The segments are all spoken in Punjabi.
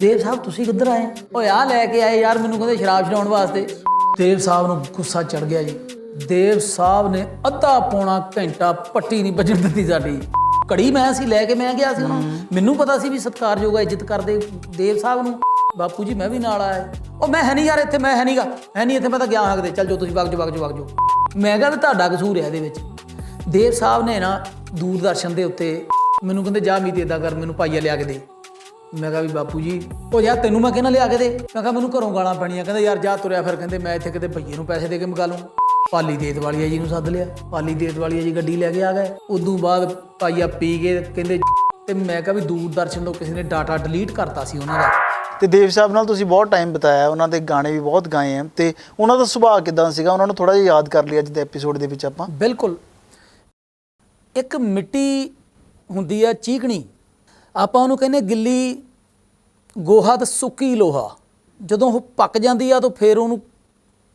ਦੇਵ ਸਾਹਿਬ ਤੁਸੀਂ ਕਿੱਧਰ ਆਏ? ਓਏ ਆ ਲੈ ਕੇ ਆਏ ਯਾਰ ਮੈਨੂੰ ਕਹਿੰਦੇ ਸ਼ਰਾਬ ਛਡਾਉਣ ਵਾਸਤੇ। ਦੇਵ ਸਾਹਿਬ ਨੂੰ ਗੁੱਸਾ ਚੜ ਗਿਆ ਜੀ। ਦੇਵ ਸਾਹਿਬ ਨੇ ਅੱਧਾ ਪੌਣਾ ਘੰਟਾ ਪੱਟੀ ਨਹੀਂ ਵੱਜਣ ਦਿੱਤੀ ਸਾਡੀ। ਕੜੀ ਮੈਂ ਸੀ ਲੈ ਕੇ ਮੈਂ ਗਿਆ ਸੀ ਉਹਨਾਂ। ਨੂੰ ਮੈਨੂੰ ਪਤਾ ਸੀ ਵੀ ਸਤਿਕਾਰਯੋਗ ਹੈ ਇੱਜ਼ਤ ਕਰਦੇ ਦੇਵ ਸਾਹਿਬ ਨੂੰ। ਬਾਪੂ ਜੀ ਮੈਂ ਵੀ ਨਾਲ ਆਇਆ। ਉਹ ਮੈਂ ਹੈ ਨਹੀਂ ਯਾਰ ਇੱਥੇ ਮੈਂ ਹੈ ਨਹੀਂਗਾ ਹੈ ਨਹੀਂ ਇੱਥੇ ਮੈਂ ਤਾਂ ਗਿਆ ਹਾਂ ਕਿਤੇ ਚੱਲ ਜੋ ਤੁਸੀਂ ਵਗ ਜਾਓ ਵਗ ਜਾਓ ਵਗ ਜਾਓ। ਮੈਂ ਕਿਹਾ ਵੀ ਤੁਹਾਡਾ ਕਸੂਰ ਹੈ ਇਹਦੇ ਵਿੱਚ। ਦੇਵ ਸਾਹਿਬ ਨੇ ਨਾ ਦੂਰਦਰਸ਼ਨ ਦੇ ਉੱਤੇ ਮੈਨੂੰ ਕਹਿੰਦੇ ਜਾ ਮੀਤ ਏਦਾਂ ਕਰ ਮੈਨੂੰ ਪਾਈਆ ਲਿਆ ਕੇ ਦੇ। ਮੈਂ ਕਿਹਾ ਵੀ ਬਾਪੂ ਜੀ ਉਹ ਯਾਰ ਤੈਨੂੰ ਮੈਂ ਕਿਹਨਾਂ ਲਿਆ ਕੇ ਦੇ? ਮੈਂ ਕਿਹਾ ਮੈਨੂੰ ਘਰੋਂ ਗਾਲਾਂ ਪੈਣੀਆਂ। ਕਹਿੰਦੇ ਯਾਰ ਜਾ ਤੁਰਿਆ ਫਿਰ ਕਹਿੰਦੇ ਮੈਂ ਇੱਥੇ ਕਿਤੇ ਭਈਏ ਨੂੰ ਪੈਸੇ ਦੇ ਕੇ ਮਗਾ ਲੂੰ। ਪਾਲੀ ਦੇਤ ਵਾਲੀਆ ਜੀ ਨੂੰ ਸੱਦ ਲਿਆ। ਪਾਲੀ ਦੇਤ ਵਾਲੀਆ ਜੀ ਗੱਡੀ ਲੈ ਕੇ ਆ ਗਏ। ਉਦੋਂ ਬਾਅਦ ਪਾਈਆ ਪੀ ਕੇ ਕਹਿੰਦੇ ਤੇ ਮੈਂ ਕਿਹਾ ਵੀ ਦੂਰਦਰਸ਼ਨ ਤੋਂ ਕਿਸੇ ਨੇ ਡਾਟਾ ਡਿਲੀਟ ਕਰਤਾ ਸੀ ਉਹਨਾਂ ਦਾ। ਤੇ ਦੇਵ ਸਾਹਿਬ ਨਾਲ ਤੁਸੀਂ ਬਹੁਤ ਟਾਈਮ ਬਿਤਾਇਆ ਉਹਨਾਂ ਦੇ ਗਾਣੇ ਵੀ ਬਹੁਤ ਗਾਏ ਆ। ਤੇ ਉਹਨਾਂ ਦਾ ਸੁਭਾਅ ਕਿਦਾਂ ਸੀਗਾ? ਉਹਨਾਂ ਨੂੰ ਥੋੜਾ ਜਿਹਾ ਯਾਦ ਕਰ ਲਿਆ ਅੱਜ ਦੇ ਐਪੀਸੋਡ ਦੇ ਵਿੱਚ ਆਪਾਂ। ਬਿਲਕੁਲ। ਇੱਕ ਮਿੱਟੀ ਹੁੰਦੀ ਆ ਚੀਕਣੀ। ਆਪਾਂ ਉਹਨੂੰ ਕਹਿੰਦੇ ਗਿੱਲੀ ਗੋਹਾ ਤੇ ਸੁੱਕੀ ਲੋਹਾ। ਜਦੋਂ ਉਹ ਪੱਕ ਜਾਂਦੀ ਆ ਤਾਂ ਫਿਰ ਉਹਨੂੰ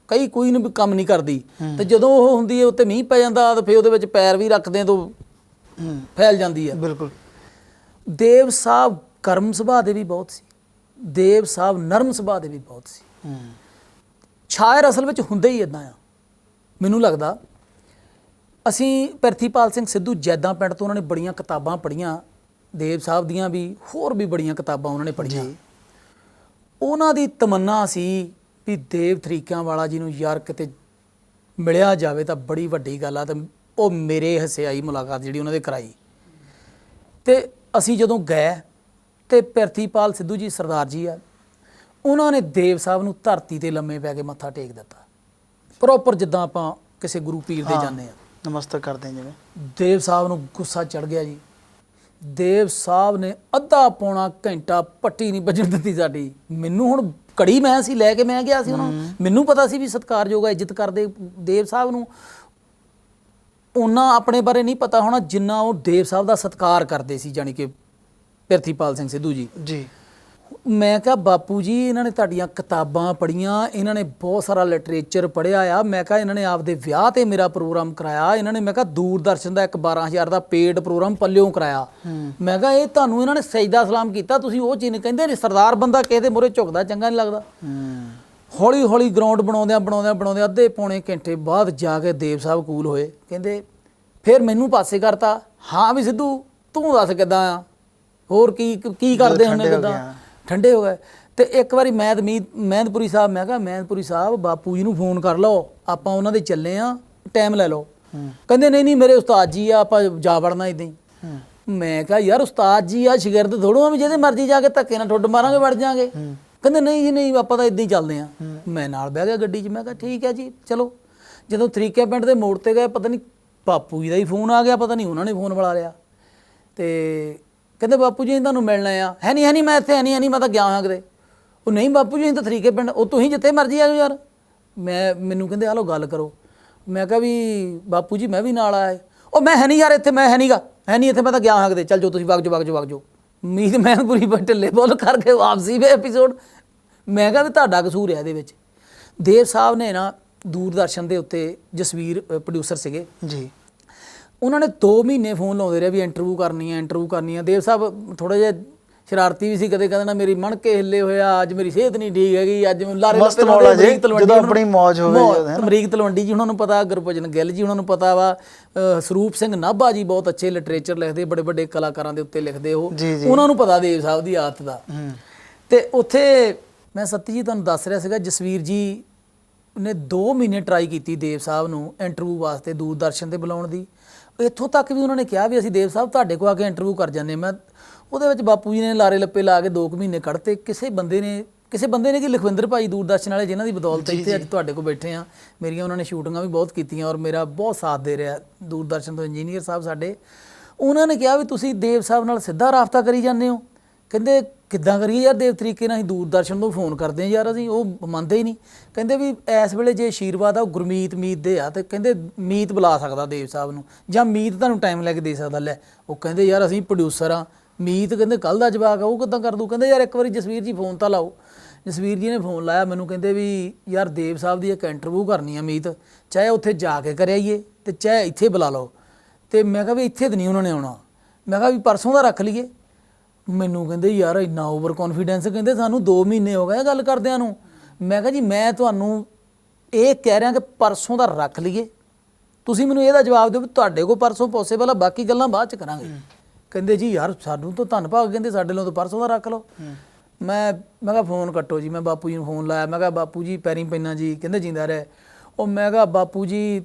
ਕਈ ਕੋਈ ਨੂੰ ਵੀ ਕੰਮ ਨਹੀਂ ਕਰਦੀ। ਤੇ ਜਦੋਂ ਉਹ ਹੁੰਦੀ ਹੈ ਉੱਤੇ ਮੀਂਹ ਪੈ ਜਾਂਦਾ ਤਾਂ ਫਿਰ ਉਹਦੇ ਵਿੱਚ ਪੈਰ ਵੀ ਰੱਖਦੇ ਤਾਂ ਹੂੰ। ਫੈਲ ਜਾਂਦੀ ਆ। ਬਿਲਕੁਲ। ਦੇਵ ਸਾਹਿਬ ਕਰਮ ਸੁਭਾਅ ਦੇ ਵੀ ਬਹੁਤ ਸੀ। ਦੇਵ ਸਾਹਿਬ ਨਰਮ ਸੁਭਾਅ ਦੇ ਵੀ ਬਹੁਤ ਸੀ। ਹੂੰ। ਸ਼ਾਇਰ ਅਸਲ ਵਿੱਚ ਹੁੰਦੇ ਹੀ ਇਦਾਂ ਆ। ਮੈਨੂੰ ਲੱਗਦਾ ਅਸੀਂ ਪ੍ਰਿਥੀਪਾਲ ਸਿੰਘ ਸਿੱਧੂ ਜੈਦਾਂ ਪਿੰਡ ਤੋਂ ਉਹਨਾਂ ਨੇ ਬੜੀਆਂ ਕਿਤਾਬਾਂ ਪੜ੍ਹੀਆਂ। ਦੇਵ ਸਾਹਿਬ ਦੀਆਂ ਵੀ ਹੋਰ ਵੀ ਬੜੀਆਂ ਕਿਤਾਬਾਂ ਉਹਨਾਂ ਨੇ ਪੜ੍ਹੀਆਂ। ਉਹਨਾਂ ਦੀ ਤਮੰਨਾ ਸੀ ਵੀ ਦੇਵ ਤਰੀਕਿਆਂ ਵਾਲਾ ਜੀ ਨੂੰ ਯਾਰ ਕਿਤੇ ਮਿਲਿਆ ਜਾਵੇ ਤਾਂ ਬੜੀ ਵੱਡੀ ਗੱਲ ਆ ਤੇ ਉਹ ਮੇਰੇ ਹੱਸਿਆਈ ਮੁਲਾਕਾਤ ਜਿਹੜੀ ਉਹਨਾਂ ਦੇ ਕਰਾਈ। ਤੇ ਅਸੀਂ ਜਦੋਂ ਗਏ ਤੇ ਪ੍ਰਿਥੀਪਾਲ ਸਿੱਧੂ ਜੀ ਸਰਦਾਰ ਜੀ ਆ ਉਹਨਾਂ ਨੇ ਦੇਵ ਸਾਹਿਬ ਨੂੰ ਧਰਤੀ ਤੇ ਲੰਮੇ ਪੈ ਕੇ ਮੱਥਾ ਟੇਕ ਦਿੱਤਾ। ਪ੍ਰੋਪਰ ਜਿੱਦਾਂ ਆਪਾਂ ਕਿਸੇ ਗੁਰੂ ਪੀਰ ਦੇ ਜਾਂਦੇ ਆ। ਨਮਸਤੇ ਕਰਦੇ ਜਿਵੇਂ। ਦੇਵ ਸਾਹਿਬ ਨੂੰ ਗੁੱਸਾ ਚੜ ਗਿਆ ਜੀ। ਦੇਵ ਸਾਹਿਬ ਨੇ ਅੱਧਾ ਪੌਣਾ ਘੰਟਾ ਪੱਟੀ ਨਹੀਂ ਵੱਜਣ ਦਿੱਤੀ ਸਾਡੀ। ਮੈਨੂੰ ਹੁਣ ਕੜੀ ਮੈਂ ਸੀ ਲੈ ਕੇ ਮੈਂ ਗਿਆ ਸੀ ਉਹਨਾਂ ਮੈਨੂੰ ਪਤਾ ਸੀ ਵੀ ਸਤਿਕਾਰਯੋਗ ਹੈ ਇੱਜ਼ਤ ਕਰਦੇ ਦੇਵ ਸਾਹਿਬ ਨੂੰ। ਉਹਨਾਂ ਆਪਣੇ ਬਾਰੇ ਨਹੀਂ ਪਤਾ ਹੋਣਾ ਜਿੰਨਾ ਉਹ ਦੇਵ ਸਾਹਿਬ ਦਾ ਸਤਿਕਾਰ ਕਰਦੇ ਸੀ ਜਾਣੀ ਕਿ ਪ੍ਰਿਥੀਪਾਲ ਸਿੰਘ ਸਿੱਧੂ ਜੀ। ਜੀ। ਮੈਂ ਕਿਹਾ ਬਾਪੂ ਜੀ ਇਹਨਾਂ ਨੇ ਤੁਹਾਡੀਆਂ ਕਿਤਾਬਾਂ ਪੜ੍ਹੀਆਂ ਇਹਨਾਂ ਨੇ ਬਹੁਤ ਸਾਰਾ ਲਿਟਰੇਚਰ ਪੜ੍ਹਿਆ ਆ। ਮੈਂ ਕਿਹਾ ਇਹਨਾਂ ਨੇ ਆਪਦੇ ਵਿਆਹ ਤੇ ਮੇਰਾ ਪ੍ਰੋਗਰਾਮ ਕਰਾਇਆ। ਇਹਨਾਂ ਨੇ ਮੈਂ ਕਿਹਾ ਦੂਰਦਰਸ਼ਨ ਦਾ ਇੱਕ 12000 ਦਾ ਪੇਡ ਪ੍ਰੋਗਰਾਮ ਪੱਲਿਓਂ ਕਰਾਇਆ। ਮੈਂ ਕਿਹਾ ਇਹ ਤੁਹਾਨੂੰ ਇਹਨਾਂ ਨੇ ਸਜਦਾ ਸਲਾਮ ਕੀਤਾ। ਤੁਸੀਂ ਉਹ ਚੀਜ਼ ਕਹਿੰਦੇ ਨੇ ਸਰਦਾਰ ਬੰਦਾ ਕਿਸੇ ਦੇ ਮੂਹਰੇ ਝੁਕਦਾ ਚੰਗਾ ਨਹੀਂ ਲੱਗਦਾ। ਹੌਲੀ ਹੌਲੀ ਗਰਾਊਂਡ ਬਣਾਉਂਦਿਆਂ ਬਣਾਉਂਦਿਆਂ ਬਣਾਉਂਦਿਆਂ ਅੱਧੇ ਪੌਣੇ ਘੰਟੇ ਬਾਅਦ ਜਾ ਕੇ ਦੇਵ ਸਾਹਿਬ ਕੂਲ ਹੋਏ। ਕਹਿੰਦੇ ਫਿਰ ਮੈਨੂੰ ਪਾਸੇ ਕਰਤਾ। ਹਾਂ ਵੀ ਸਿੱਧੂ ਤੂੰ ਦੱਸ ਕਿੱਦਾਂ ਆ? ਹੋਰ ਕੀ ਕੀ ਕਰਦੇ ਹੁੰਦੇ ਕਿੱਦਾਂ। ਠੰਡੇ ਹੋ ਗਏ। ਤੇ ਇੱਕ ਵਾਰੀ ਮੈਂ ਮੀਤ ਮਹਿੰਦਪੁਰੀ ਸਾਹਿਬ ਮੈਂ ਕਿਹਾ ਮਹਿੰਦਪੁਰੀ ਸਾਹਿਬ ਬਾਪੂ ਜੀ ਨੂੰ ਫੋਨ ਕਰ ਲਓ। ਆਪਾਂ ਉਹਨਾਂ ਦੇ ਚੱਲੇ ਆ ਟਾਈਮ ਲੈ ਲਓ। ਕਹਿੰਦੇ ਨਹੀਂ ਨਹੀਂ ਮੇਰੇ ਉਸਤਾਦ ਜੀ ਆ ਆਪਾਂ ਜਾ ਵੜਨਾ ਇਦਾਂ ਮੈਂ ਕਿਹਾ ਯਾਰ ਉਸਤਾਦ ਜੀ ਆ ਸ਼ਾਗਿਰਦ ਥੋੜੋ ਆ ਵੀ ਜਿਹਦੇ ਮਰਜ਼ੀ ਜਾ ਕੇ ਧੱਕੇ ਨਾਲ ਠੁੱਡ ਮਾਰਾਂਗੇ ਵੜ ਜਾਾਂਗੇ। ਕਹਿੰਦੇ ਨਹੀਂ ਜੀ ਨਹੀਂ ਆਪਾਂ ਤਾਂ ਇਦਾਂ ਹੀ ਚੱਲਦੇ ਆ। ਮੈਂ ਨਾਲ ਬਹਿ ਗਿਆ ਗੱਡੀ 'ਚ ਮੈਂ ਕਿਹਾ ਠੀਕ ਹੈ ਜੀ ਚਲੋ। ਜਦੋਂ ਤਰੀਕੇ ਪਿੰਡ ਦੇ ਮੋੜ ਤੇ ਗਏ ਪਤਾ ਨਹੀਂ ਬਾਪੂ ਜੀ ਦਾ ਹੀ ਫੋਨ ਆ ਗਿਆ ਪਤਾ ਨਹੀਂ ਉਹਨਾਂ ਨੇ ਫੋਨ ਬੁਲਾ ਲਿਆ। ਤੇ ਕਹਿੰਦੇ ਬਾਪੂ ਜੀ, ਅਸੀਂ ਤੁਹਾਨੂੰ ਮਿਲਣਾ ਆ ਹੈ। ਨਹੀਂ ਹੈ ਨਹੀਂ ਮੈਂ ਇੱਥੇ ਹੈ ਨਹੀਂ ਹੈ ਨਹੀਂ ਮੈਂ ਤਾਂ ਗਿਆ ਹਾਂ ਕਿਤੇ। ਉਹ ਨਹੀਂ ਬਾਪੂ ਜੀ, ਅਸੀਂ ਤਾਂ ਤਰੀਕੇ ਪਿੰਡ, ਉਹ ਤੁਸੀਂ ਜਿੱਥੇ ਮਰਜ਼ੀ ਆ ਜਾਓ ਯਾਰ। ਮੈਂ, ਮੈਨੂੰ ਕਹਿੰਦੇ, ਆ ਲੋ ਗੱਲ ਕਰੋ। ਮੈਂ ਕਿਹਾ ਵੀ, ਬਾਪੂ ਜੀ, ਮੈਂ ਵੀ ਨਾਲ ਆਇਆ ਉਹ ਮੈਂ ਹੈ ਨਹੀਂ ਯਾਰ ਇੱਥੇ, ਮੈਂ ਹੈ ਨਹੀਂਗਾ ਹੈ ਨਹੀਂ ਇੱਥੇ, ਮੈਂ ਤਾਂ ਗਿਆ ਹਾਂ ਕਿਤੇ। ਚੱਲ ਜੋ ਤੁਸੀਂ ਵਗ ਜਾਓ ਵਗ ਜਾਓ ਵਗ ਜਾਓ। ਮੀਤ ਮੈਂ ਪੂਰੀ ਢਿੱਲੇ ਬੋਲ ਕਰਕੇ ਵਾਪਸੀ ਵੇ ਐਪੀਸੋਡ ਮੈਂ ਕਿਹਾ ਵੀ ਤੁਹਾਡਾ ਕਸੂਰ ਹੈ ਇਹਦੇ ਵਿੱਚ। ਦੇਵ ਸਾਹਿਬ ਨੇ ਨਾ ਦੂਰਦਰਸ਼ਨ ਦੇ ਉੱਤੇ ਜਸਵੀਰ ਪ੍ਰੋਡਿਊਸਰ ਸੀਗੇ। ਜੀ। ਉਹਨਾਂ ਨੇ 2 ਮਹੀਨੇ ਫੋਨ ਲਾਉਂਦੇ ਰਹੇ ਵੀ ਇੰਟਰਵਿਊ ਕਰਨੀ ਹੈ ਇੰਟਰਵਿਊ ਕਰਨੀ ਹੈ। ਦੇਵ ਸਾਹਿਬ ਥੋੜਾ ਜਿਹਾ ਸ਼ਰਾਰਤੀ ਵੀ ਸੀ ਕਦੇ ਕਹਿੰਦੇ ਨਾ ਮੇਰੀ ਮਣਕੇ ਹਿੱਲੇ ਹੋਇਆ ਅੱਜ ਮੇਰੀ ਸਿਹਤ ਨਹੀਂ ਠੀਕ ਹੈਗੀ ਅੱਜ ਮੈਨੂੰ ਲਾਰੇ ਮਸਤ ਮੌਲਾ ਜੀ, ਜਦੋਂ ਆਪਣੀ ਮੌਜ ਹੋਵੇ। ਅਮਰੀਕ ਤਲਵੰਡੀ ਜੀ ਉਹਨਾਂ ਨੂੰ ਪਤਾ ਗੁਰਭਜਨ ਗਿੱਲ ਜੀ ਉਹਨਾਂ ਨੂੰ ਪਤਾ ਵਾ ਸਰੂਪ ਸਿੰਘ ਨਾਭਾ ਜੀ ਬਹੁਤ ਅੱਛੇ ਲਿਟਰੇਚਰ ਲਿਖਦੇ ਬੜੇ ਵੱਡੇ ਕਲਾਕਾਰਾਂ ਦੇ ਉੱਤੇ ਲਿਖਦੇ ਉਹ। ਉਹਨਾਂ ਨੂੰ ਪਤਾ ਦੇਵ ਸਾਹਿਬ ਦੀ ਆਦਤ ਦਾ। ਤੇ ਉੱਥੇ ਮੈਂ ਸੱਤੀ ਜੀ ਤੁਹਾਨੂੰ ਦੱਸ ਰਿਹਾ ਸੀਗਾ ਜਸਵੀਰ ਜੀ ਨੇ 2 ਮਹੀਨੇ ਟਰਾਈ ਕੀਤੀ ਦੇਵ ਸਾਹਿਬ ਨੂੰ ਇੰਟਰਵਿਊ ਵਾਸਤੇ ਦੂਰਦਰਸ਼ਨ ਤੇ ਬੁਲਾਉਣ ਦੀ। ਇੱਥੋਂ ਤੱਕ ਵੀ ਉਹਨਾਂ ਨੇ ਕਿਹਾ ਵੀ ਅਸੀਂ ਦੇਵ ਸਾਹਿਬ ਤੁਹਾਡੇ ਕੋਲ ਆ ਕੇ ਇੰਟਰਵਿਊ ਕਰ ਜਾਂਦੇ ਹਾਂ। ਮੈਂ ਉਹਦੇ ਵਿੱਚ ਬਾਪੂ ਜੀ ਨੇ ਲਾਰੇ ਲੱਪੇ ਲਾ ਕੇ 2 ਮਹੀਨੇ ਕੱਢਤੇ। ਕਿਸੇ ਬੰਦੇ ਨੇ ਕਿਸੇ ਬੰਦੇ ਨੇ ਕਿ ਲਖਵਿੰਦਰ ਭਾਈ ਦੂਰਦਰਸ਼ਨ ਵਾਲੇ ਜਿਨ੍ਹਾਂ ਦੀ ਬਦੌਲਤ ਇੱਥੇ ਅੱਜ ਤੁਹਾਡੇ ਕੋਲ ਬੈਠੇ ਆ ਮੇਰੀਆਂ ਉਹਨਾਂ ਨੇ ਸ਼ੂਟਿੰਗਾਂ ਵੀ ਬਹੁਤ ਕੀਤੀਆਂ ਔਰ ਮੇਰਾ ਬਹੁਤ ਸਾਥ ਦੇ ਰਿਹਾ ਦੂਰਦਰਸ਼ਨ ਤੋਂ ਇੰਜੀਨੀਅਰ ਸਾਹਿਬ ਸਾਡੇ। ਉਹਨਾਂ ਨੇ ਕਿਹਾ ਵੀ ਤੁਸੀਂ ਦੇਵ ਸਾਹਿਬ ਨਾਲ ਸਿੱਧਾ ਰਾਬਤਾ ਕਰੀ ਜਾਂਦੇ ਹੋ। ਕਹਿੰਦੇ ਕਿੱਦਾਂ ਕਰੀਏ ਯਾਰ, ਦੇਵ ਤਰੀਕੇ ਨਾਲ ਅਸੀਂ ਦੂਰਦਰਸ਼ਨ ਤੋਂ ਫੋਨ ਕਰਦੇ ਹਾਂ ਯਾਰ, ਅਸੀਂ ਉਹ ਮੰਨਦੇ ਹੀ ਨਹੀਂ। ਕਹਿੰਦੇ ਵੀ ਇਸ ਵੇਲੇ ਜੇ ਆਸ਼ੀਰਵਾਦ ਆ, ਉਹ ਗੁਰਮੀਤ ਮੀਤ ਦੇ ਆ, ਤੇ ਕਹਿੰਦੇ ਮੀਤ ਬੁਲਾ ਸਕਦਾ ਦੇਵ ਸਾਹਿਬ ਨੂੰ, ਜਾਂ ਮੀਤ ਤੁਹਾਨੂੰ ਟਾਈਮ ਲੈ ਕੇ ਦੇ ਸਕਦਾ, ਲੈ। ਉਹ ਕਹਿੰਦੇ ਯਾਰ, ਅਸੀਂ ਪ੍ਰੋਡਿਊਸਰ ਆ, ਮੀਤ ਕਹਿੰਦੇ ਕੱਲ ਦਾ ਜਵਾਕ ਆ, ਉਹ ਕਿੱਦਾਂ ਕਰ ਦੂ? ਕਹਿੰਦੇ ਯਾਰ, ਇੱਕ ਵਾਰੀ ਜਸਵੀਰ ਜੀ ਫੋਨ ਤਾਂ ਲਾਓ। ਜਸਵੀਰ ਜੀ ਨੇ ਫੋਨ ਲਾਇਆ, ਮੈਨੂੰ ਕਹਿੰਦੇ ਵੀ ਯਾਰ, ਦੇਵ ਸਾਹਿਬ ਦੀ ਇੱਕ ਇੰਟਰਵਿਊ ਕਰਨੀ ਆ ਮੀਤ, ਚਾਹੇ ਉੱਥੇ ਜਾ ਕੇ ਕਰਿਆਈਏ ਤੇ ਚਾਹੇ ਇੱਥੇ ਬੁਲਾ ਲਓ। ਤੇ ਮੈਂ ਕਿਹਾ ਵੀ ਇੱਥੇ ਤਾਂ ਨਹੀਂ ਉਹਨਾਂ ਨੇ ਆਉਣਾ। ਮੈਂ ਕਿਹਾ ਵੀ ਪਰਸੋਂ ਦਾ ਰੱਖ ਲਈਏ। ਮੈਨੂੰ ਕਹਿੰਦੇ ਯਾਰ ਇੰਨਾ ਓਵਰ ਕੌਨਫੀਡੈਂਸ ਕਹਿੰਦੇ ਸਾਨੂੰ 2 ਮਹੀਨੇ ਹੋ ਗਏ ਗੱਲ ਕਰਦਿਆਂ ਨੂੰ। ਮੈਂ ਕਿਹਾ ਜੀ ਮੈਂ ਤੁਹਾਨੂੰ ਇਹ ਕਹਿ ਰਿਹਾ ਕਿ ਪਰਸੋਂ ਦਾ ਰੱਖ ਲਈਏ। ਤੁਸੀਂ ਮੈਨੂੰ ਇਹਦਾ ਜਵਾਬ ਦਿਓ ਵੀ ਤੁਹਾਡੇ ਕੋਲ ਪਰਸੋਂ ਪੋਸੀਬਲ ਆ ਬਾਕੀ ਗੱਲਾਂ ਬਾਅਦ ਚ ਕਰਾਂਗੇ। ਕਹਿੰਦੇ ਜੀ ਯਾਰ ਸਾਨੂੰ ਤਾਂ ਧੰਨ ਭਾਗ ਕਹਿੰਦੇ ਸਾਡੇ ਲਈ ਤਾਂ ਪਰਸੋਂ ਦਾ ਰੱਖ ਲਓ। ਮੈਂ ਮੈਂ ਕਿਹਾ ਫੋਨ ਕੱਟੋ ਜੀ। ਮੈਂ ਬਾਪੂ ਜੀ ਨੂੰ ਫੋਨ ਲਾਇਆ ਮੈਂ ਕਿਹਾ ਬਾਪੂ ਜੀ ਪੈਰੀਂ ਪੈਣਾ ਜੀ ਕਹਿੰਦੇ ਜਿੰਦਾ ਰਹਿ। ਉਹ ਮੈਂ ਕਿਹਾ ਬਾਪੂ ਜੀ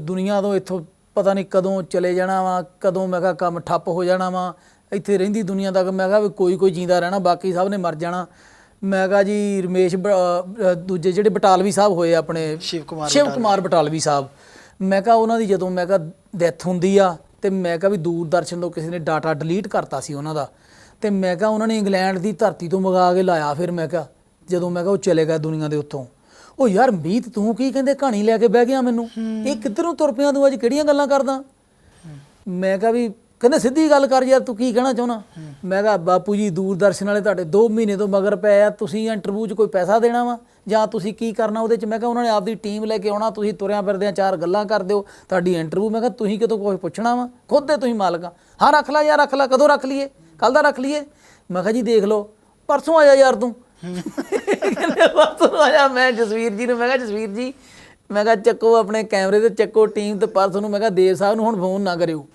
ਦੁਨੀਆ ਤੋਂ ਇੱਥੋਂ ਪਤਾ ਨਹੀਂ ਕਦੋਂ ਚਲੇ ਜਾਣਾ ਵਾ ਕਦੋਂ ਮੈਂ ਕਿਹਾ ਕੰਮ ਠੱਪ ਹੋ ਜਾਣਾ ਵਾ। ਇੱਥੇ ਰਹਿੰਦੀ ਦੁਨੀਆ ਤੱਕ। ਮੈਂ ਕਿਹਾ ਵੀ ਕੋਈ ਕੋਈ ਜਿੰਦਾ ਰਹਿਣਾ ਬਾਕੀ ਸਭ ਨੇ ਮਰ ਜਾਣਾ। ਮੈਂ ਕਿਹਾ ਜੀ ਰਮੇਸ਼ ਬ- ਅਹ ਦੂਜੇ ਜਿਹੜੇ ਬਟਾਲਵੀ ਸਾਹਿਬ ਹੋਏ ਆਪਣੇ ਸ਼ਿਵ ਕੁਮਾਰ ਸ਼ਿਵ ਕੁਮਾਰ ਬਟਾਲਵੀ ਸਾਹਿਬ। ਮੈਂ ਕਿਹਾ ਉਹਨਾਂ ਦੀ ਜਦੋਂ ਮੈਂ ਕਿਹਾ ਡੈਥ ਹੁੰਦੀ ਆ ਤੇ ਮੈਂ ਕਿਹਾ ਵੀ ਦੂਰਦਰਸ਼ਨ ਤੋਂ ਕਿਸੇ ਨੇ ਡਾਟਾ ਡਿਲੀਟ ਕਰਤਾ ਸੀ ਉਹਨਾਂ ਦਾ। ਤੇ ਮੈਂ ਕਿਹਾ ਉਹਨਾਂ ਨੇ ਇੰਗਲੈਂਡ ਦੀ ਧਰਤੀ ਤੋਂ ਮੰਗਾ ਕੇ ਲਾਇਆ ਫਿਰ ਮੈਂ ਕਿਹਾ ਜਦੋਂ ਮੈਂ ਕਿਹਾ ਉਹ ਚਲੇ ਗਏ ਦੁਨੀਆ ਦੇ ਉੱਤੋਂ ਉਹ ਯਾਰ ਮੀਤ ਤੂੰ ਕੀ ਕਹਿੰਦੇ ਕਹਾਣੀ ਲੈ ਕੇ ਬਹਿ ਗਿਆ ਮੈਨੂੰ? ਇਹ ਕਿੱਧਰੋਂ ਤੁਰ ਪਿਆ ਤੂੰ? ਅੱਜ ਕਿਹੜੀਆਂ ਗੱਲਾਂ ਕਰਦਾ? ਮੈਂ ਕਿਹਾ ਵੀ ਕਹਿੰਦੇ ਸਿੱਧੀ ਗੱਲ ਕਰ ਯਾਰ, ਤੂੰ ਕੀ ਕਹਿਣਾ ਚਾਹੁੰਦਾ? ਮੈਂ ਕਿਹਾ, ਬਾਪੂ ਜੀ, ਦੂਰਦਰਸ਼ਨ ਵਾਲੇ ਤੁਹਾਡੇ 2 ਮਹੀਨੇ ਤੋਂ ਮਗਰ ਪਏ ਆ, ਤੁਸੀਂ ਇੰਟਰਵਿਊ 'ਚ ਕੋਈ ਪੈਸਾ ਦੇਣਾ ਵਾ? ਜਾਂ ਤੁਸੀਂ ਕੀ ਕਰਨਾ ਉਹਦੇ 'ਚ? ਮੈਂ ਕਿਹਾ, ਉਹਨਾਂ ਨੇ ਆਪਦੀ ਟੀਮ ਲੈ ਕੇ ਆਉਣਾ, ਤੁਸੀਂ ਤੁਰਿਆਂ ਫਿਰਦਿਆਂ ਚਾਰ ਗੱਲਾਂ ਕਰ ਦਿਓ, ਤੁਹਾਡੀ ਇੰਟਰਵਿਊ ਮੈਂ ਕਿਹਾ, ਤੁਸੀਂ ਕਿਤੋਂ ਕੋਈ ਪੁੱਛਣਾ ਵਾ? ਖੁਦ ਦੇ ਤੁਸੀਂ ਮਾਲਕ ਆ। ਹਾਂ, ਰੱਖ ਲੈ ਯਾਰ, ਰੱਖ ਲੈ, ਕਦੋਂ ਰੱਖ ਲਈਏ? ਕੱਲ ਦਾ ਰੱਖ ਲਈਏ? ਮੈਂ ਕਿਹਾ ਜੀ, ਦੇਖ ਲਓ, ਪਰਸੋਂ ਆਇਆ ਯਾਰ ਤੂੰ। ਕਹਿੰਦੇ, ਪਰਸੋਂ ਆਇਆ ਮੈਂ ਜਸਵੀਰ ਜੀ ਨੂੰ, ਮੈਂ ਕਿਹਾ, ਜਸਵੀਰ ਜੀ, ਮੈਂ ਕਿਹਾ, ਚੱਕੋ ਆਪਣੇ ਕੈਮਰੇ ਤੇ, ਚੱਕੋ ਟੀਮ ਤੇ, ਪਰਸੋਂ ਨੂੰ ਮੈਂ ਕਿਹਾ, ਦੇਵ ਸਾਹਿਬ ਨੂੰ ਹੁਣ ਫੋਨ ਨਾ ਕਰਿਓ।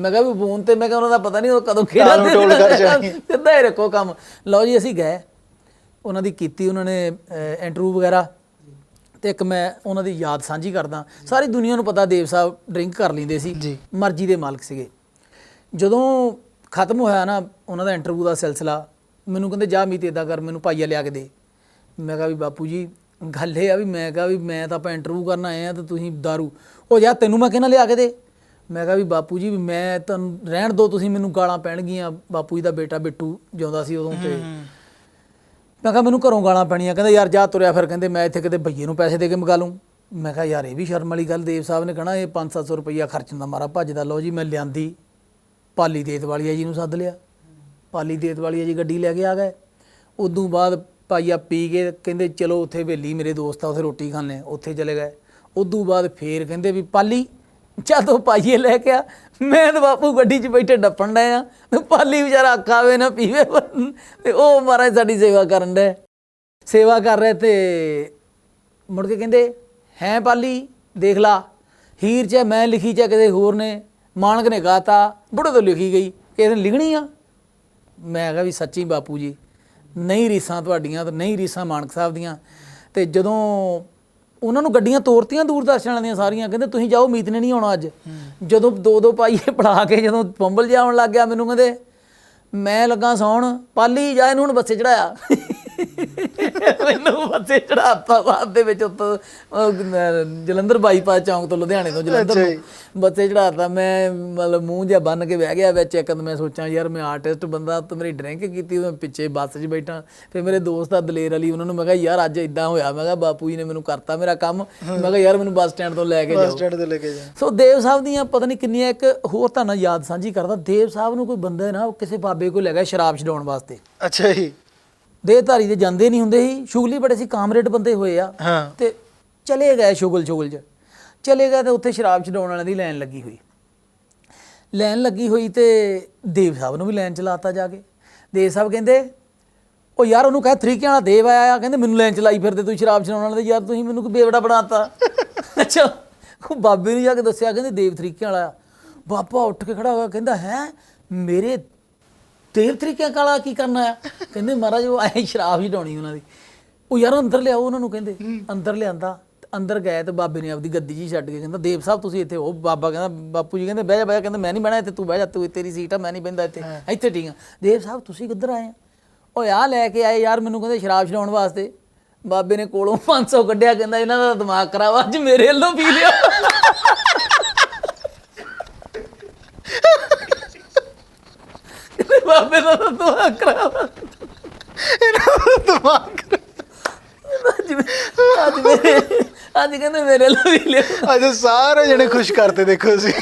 ਮੈਂ ਕਿਹਾ ਵੀ ਫੋਨ ਤੇ ਮੈਂ ਕਿਹਾ ਉਹਨਾਂ ਦਾ ਪਤਾ ਨਹੀਂ ਉਹ ਕਦੋਂ ਖੇੜਾ ਟਾਲ ਕਰ ਜਾਣੀ। ਸਿੱਧਾ ਹੀ ਰੱਖੋ ਕੰਮ। ਲਓ ਜੀ ਅਸੀਂ ਗਏ। ਉਹਨਾਂ ਦੀ ਕੀਤੀ ਉਹਨਾਂ ਨੇ ਇੰਟਰਵਿਊ ਵਗੈਰਾ। ਤੇ ਇੱਕ ਮੈਂ ਉਹਨਾਂ ਦੀ ਯਾਦ ਸਾਂਝੀ ਕਰਦਾ। ਸਾਰੀ ਦੁਨੀਆ ਨੂੰ ਪਤਾ ਦੇਵ ਸਾਹਿਬ ਡਰਿੰਕ ਕਰ ਲੈਂਦੇ ਸੀ। ਜੀ। ਮਰਜ਼ੀ ਦੇ ਮਾਲਕ ਸੀਗੇ। ਜਦੋਂ ਖਤਮ ਹੋਇਆ ਨਾ ਉਹਨਾਂ ਦਾ ਇੰਟਰਵਿਊ ਦਾ ਸਿਲਸਿਲਾ ਮੈਨੂੰ ਕਹਿੰਦੇ ਜਾ ਮੀਤ ਏਦਾਂ ਕਰ ਮੈਨੂੰ ਪਾਈਆ ਲਿਆ ਕੇ ਦੇ। ਮੈਂ ਕਿਹਾ ਵੀ ਬਾਪੂ ਜੀ ਗੱਲ ਇਹ ਆ ਵੀ ਮੈਂ ਕਿਹਾ ਵੀ ਮੈਂ ਤਾਂ ਆਪਾਂ ਇੰਟਰਵਿਊ ਕਰਨ ਆਏ ਆ ਤੇ ਤੁਸੀਂ दारू ਉਹ ਯਾਰ ਤੈਨੂੰ ਮੈਂ ਕਿਹਨਾਂ ਲਿਆ ਕੇ ਦੇ? ਮੈਂ ਕਿਹਾ ਵੀ ਬਾਪੂ ਜੀ ਵੀ ਮੈਂ ਤੁਹਾਨੂੰ ਰਹਿਣ ਦੋ ਤੁਸੀਂ ਮੈਨੂੰ ਗਾਲਾਂ ਪੈਣਗੀਆਂ। ਬਾਪੂ ਜੀ ਦਾ ਬੇਟਾ ਬਿੱਟੂ ਜਿਉਂਦਾ ਸੀ ਉਦੋਂ ਤੇ। ਮੈਂ ਕਿਹਾ ਮੈਨੂੰ ਘਰੋਂ ਗਾਲਾਂ ਪੈਣੀਆਂ। ਕਹਿੰਦੇ ਯਾਰ ਜਾ ਤੁਰਿਆ ਫਿਰ। ਕਹਿੰਦੇ ਮੈਂ ਇੱਥੇ ਕਿਤੇ ਭਈਏ ਨੂੰ ਪੈਸੇ ਦੇ ਕੇ ਮੰਗਾ ਲੂੰ ਮੈਂ ਕਿਹਾ ਯਾਰ ਇਹ ਵੀ ਸ਼ਰਮ ਵਾਲੀ ਗੱਲ। ਦੇਵ ਸਾਹਿਬ ਨੇ ਕਹਣਾ ਇਹ 5-700 ਰੁਪਈਆ ਖਰਚਣ ਦਾ ਮਾਰਾ। ਭੱਜਦਾ ਲਓ ਜੀ ਮੈਂ ਲਿਆਂਦੀ ਪਾਲੀ ਦੇਤ ਵਾਲੀਆ ਜੀ ਨੂੰ ਸੱਦ ਲਿਆ। ਪਾਲੀ ਦੇਤ ਵਾਲੀਆ ਜੀ ਗੱਡੀ ਲੈ ਕੇ ਆ ਗਏ। ਉਦੋਂ ਬਾਅਦ ਪਾਈਆ ਪੀ ਕੇ ਕਹਿੰਦੇ ਚਲੋ ਉੱਥੇ ਹਵੇਲੀ ਮੇਰੇ ਦੋਸਤ ਆ ਉੱਥੇ ਰੋਟੀ ਖਾਣੇ ਉੱਥੇ ਚਲੇ ਗਏ। ਉਦੋਂ ਬਾਅਦ ਫੇਰ ਕਹਿੰਦੇ ਵੀ ਪਾਲੀ ਜਦੋਂ ਪਾਈਏ ਲੈ ਕੇ ਆ, ਮੈਂ ਤਾਂ ਬਾਪੂ ਗੱਡੀ 'ਚ ਬੈਠੇ ਡੱਪਣ ਡਏ ਆ। ਤੇ ਪਾਲੀ ਵਿਚਾਰਾ ਖਾਵੇ ਨਾ ਪੀਵੇ, ਤੇ ਉਹ ਮਹਾਰਾਜ ਸਾਡੀ ਸੇਵਾ ਕਰਨ ਡਏ। ਸੇਵਾ ਕਰ ਰਹੇ ਤੇ ਮੁੜ ਕੇ ਕਹਿੰਦੇ, ਹੈ ਪਾਲੀ, ਦੇਖ ਲਾ, ਹੀਰ ਚ ਮੈਂ ਲਿਖੀ ਚ ਕਿਸੇ ਹੋਰ ਨੇ ਮਾਨਕ ਨੇ ਗਾਤਾ, ਬੁੜੇ ਤੋਂ ਲਿਖੀ ਗਈ, ਕਿਸੇ ਨੇ ਲਿਖਣੀ ਆ? ਮੈਂ ਕਿਹਾ ਵੀ ਸੱਚੀ ਬਾਪੂ ਜੀ, ਨਹੀਂ ਰੀਸਾਂ ਤੁਹਾਡੀਆਂ ਤੇ ਨਹੀਂ ਰੀਸਾਂ ਮਾਨਕ ਸਾਹਿਬ ਦੀਆਂ। ਤੇ ਜਦੋਂ ਉਹਨਾਂ ਨੂੰ ਗੱਡੀਆਂ ਤੋਰਤੀਆਂ ਦੂਰਦਰਸ਼ਨ ਵਾਲਿਆਂ ਦੀਆਂ ਸਾਰੀਆਂ, ਕਹਿੰਦੇ ਤੁਸੀਂ ਜਾਓ ਮੀਤ ਨੇ ਨਹੀਂ ਆਉਣਾ ਅੱਜ। ਜਦੋਂ ਦੋ ਦੋ ਪਾਈਏ ਪੜਾ ਕੇ ਜਦੋਂ ਪੰਬਲ ਜਾਉਣ ਲੱਗ ਗਿਆ ਮੈਨੂੰ, ਕਹਿੰਦੇ ਮੈਂ ਲੱਗਾ ਸੌਣ, ਪਾਲੀ ਜਾ ਇਹਨੂੰ ਹੁਣ ਬੱਸੇ ਚੜਾਇਆ ਮੈਨੂੰ ਬੱਸੇ ਚੜਾਤਾ ਬਾਅਦ ਦੇ ਵਿੱਚ ਉੱਤੋਂ ਉਹ ਨ- ਜਲੰਧਰ ਬਾਈਪਾਸ ਚੌਂਕ ਤੋਂ ਲੁਧਿਆਣੇ ਤੋਂ ਜਲੰਧਰ ਅੱਛਾ ਜੀ। ਨੂੰ ਬੱਸੇ ਚੜਾਤਾ ਮੈਂ ਮਤਲਬ ਮੂੰਹ ਜਿਹਾ ਬੰਨ ਕੇ ਬਹਿ ਗਿਆ ਵਿੱਚ ਇੱਕ ਮੈਂ ਸੋਚਾਂ ਯਾਰ ਮੈਂ ਆਰਟਿਸਟ ਬੰਦਾ ਤੇ ਮੇਰੀ ਡਰਿੰਕ ਕੀਤੀ ਮੈਂ ਪਿੱਛੇ ਬੱਸ 'ਚ ਬੈਠਾ। ਫਿਰ ਮੇਰੇ ਦੋਸਤ ਆ ਦਲੇਰ ਅਲੀ ਉਹਨਾਂ ਨੂੰ ਮੈਂ ਕਿਹਾ ਯਾਰ ਅੱਜ ਇਦਾਂ ਹੋਇਆ। ਮੈਂ ਕਿਹਾ ਬਾਪੂ ਜੀ ਨੇ ਮੈਨੂੰ ਕਰਤਾ ਮੇਰਾ ਕੰਮ। ਮੈਂ ਕਿਹਾ ਯਾਰ ਮੈਨੂੰ ਬੱਸ ਸਟੈਂਡ ਤੋਂ ਲੈ ਕੇ ਬੱਸ ਜਾਓ। ਸਟੈਂਡ ਤੇ ਲੈ ਕੇ ਜਾ ਸੋ ਦੇਵ ਸਾਹਿਬ ਦੀਆਂ ਪਤਾ ਨਹੀਂ ਕਿੰਨੀਆਂ ਇੱਕ ਹੋਰ ਤੁਹਾਨੂੰ ਯਾਦ ਸਾਂਝੀ ਕਰਦਾ। ਦੇਵ ਸਾਹਿਬ ਨੂੰ ਕੋਈ ਬੰਦਾ ਨਾ ਉਹ ਕਿਸੇ ਬਾਬੇ ਕੋਲ ਲੈ ਗਿਆ ਸ਼ਰਾਬ ਛਡਾਉਣ ਵਾਸਤੇ। ਅੱਛਾ ਜੀ। ਦੇਹਧਾਰੀ ਦੇ ਜਾਂਦੇ ਨਹੀਂ ਹੁੰਦੇ ਸੀ। ਸ਼ੁਗਲੀ ਬੜੇ ਸੀ ਕਾਮਰੇਡ ਬੰਦੇ ਹੋਏ ਆ। ਹਾਂ। ਤੇ ਚਲੇ ਗਏ ਸ਼ੁਗਲ ਸ਼ੁਗਲ ਚ। ਚਲੇ ਗਏ ਤੇ ਉੱਥੇ ਸ਼ਰਾਬ ਛਡਾਉਣ ਵਾਲਿਆਂ ਦੀ ਲਾਈਨ ਲੱਗੀ ਹੋਈ। ਲਾਈਨ ਲੱਗੀ ਹੋਈ ਤੇ ਦੇਵ ਸਾਹਿਬ ਨੂੰ ਵੀ ਲਾਈਨ ਚਲਾਤਾ ਜਾ ਕੇ। ਦੇਵ ਸਾਹਿਬ ਕਹਿੰਦੇ ਉਹ ਯਾਰ ਉਹਨੂੰ ਕਹੇ ਤਰੀਕੇ ਵਾਲਾ ਦੇਵ ਆਇਆ ਕਹਿੰਦੇ ਮੈਨੂੰ ਲਾਈਨ ਚਲਾਈ ਫਿਰਦੇ ਤੂੰ ਸ਼ਰਾਬ ਛਡਾਉਣ ਵਾਲੇ ਯਾਰ ਤੁਸੀਂ ਮੈਨੂੰ ਕੋਈ ਬੇਵੜਾ ਬਣਾਤਾ। ਅੱਛਾ ਉਹ ਬਾਬੇ ਨੂੰ ਜਾ ਕੇ ਦੱਸਿਆ ਕਹਿੰਦੇ ਦੇਵ ਤਰੀਕੇ ਵਾਲਾ ਆ। ਬਾਬਾ ਉੱਠ ਕੇ ਖੜਾ ਹੋ ਗਿਆ ਕਹਿੰਦਾ ਹੈ ਮੇਰੇ ਦੇਵ ਤਰੀਕੇ ਕਾਲਾ ਕੀ ਕਰਨਾ ਆ? ਕਹਿੰਦੇ ਮਹਾਰਾਜ ਉਹ ਐ ਸ਼ਰਾਬ ਛਡਾਉਣੀ ਉਹਨਾਂ ਦੀ। ਉਹ ਯਾਰ ਅੰਦਰ ਲਿਆਓ ਉਹਨਾਂ ਨੂੰ ਕਹਿੰਦੇ। ਅੰਦਰ ਲਿਆਂਦਾ। ਅੰਦਰ ਗਏ ਤੇ ਬਾਬੇ ਨੇ ਆਪਦੀ ਗੱਦੀ ਜੀ ਛੱਡ ਕੇ ਕਹਿੰਦਾ ਦੇਵ ਸਾਹਿਬ ਤੁਸੀਂ ਇੱਥੇ ਉਹ ਬਾਬਾ ਕਹਿੰਦਾ ਬਾਪੂ ਜੀ ਕਹਿੰਦੇ ਬਹਿ ਜਾ ਬਹਿ ਜਾ। ਕਹਿੰਦਾ ਮੈਂ ਨਹੀਂ ਬਹਿਣਾ ਇੱਥੇ ਤੂੰ ਬਹਿ ਜਾ ਤੂੰ ਤੇਰੀ ਸੀਟ ਆ ਮੈਂ ਨਹੀਂ ਬਹਿੰਦਾ ਇੱਥੇ। ਇੱਥੇ ਠੀਕ ਆ। ਦੇਵ ਸਾਹਿਬ ਤੁਸੀਂ ਕਿੱਧਰ ਆਏ ਆ? ਉਹ ਆ ਲੈ ਕੇ ਆਏ ਯਾਰ ਮੈਨੂੰ ਕਹਿੰਦੇ ਸ਼ਰਾਬ ਛਡਾਉਣ ਵਾਸਤੇ। ਬਾਬੇ ਨੇ ਕੋਲੋਂ 500 ਕੱਢਿਆ ਕਹਿੰਦਾ ਇਹਨਾਂ ਦਾ ਦਿਮਾਗ ਖਰਾਬ ਆ, ਅੱਜ ਮੇਰੇ ਵੱਲੋਂ ਪੀ ਲਿਆ ਬਾਬੇ ਦਾ ਤਾਂ ਦਿਮਾਗ ਖਰਾਬ ਆ। ਦਿਮਾਗ ਅੱਜ ਮੇਰੇ ਅੱਜ ਕਹਿੰਦੇ ਮੇਰੇ ਲਈ ਅੱਜ ਸਾਰੇ ਜਣੇ ਖੁਸ਼ ਕਰਤੇ ਦੇਖੋ ਤੁਸੀਂ।